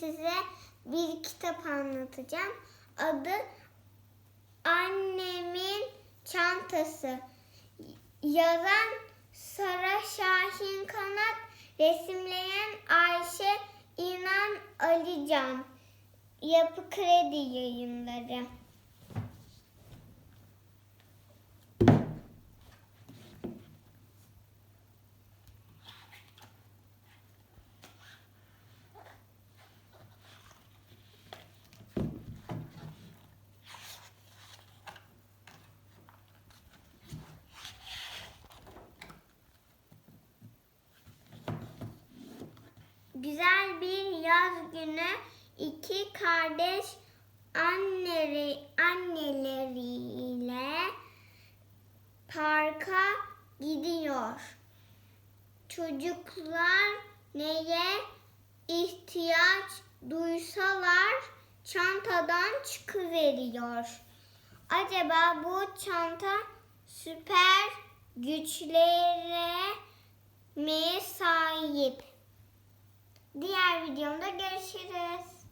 size bir kitap anlatacağım. Adı Annemin Çantası. Yazan Sara Şahin Kanat, resimleyen Ayşe İnan Alican. Yapı Kredi Yayınları. Güzel bir yaz günü iki kardeş anneleri, anneleriyle parka gidiyor. Çocuklar neye ihtiyaç duysalar çantadan çıkıveriyor. Acaba bu çanta süper güçlere mi sahip? Diğer videomda görüşürüz.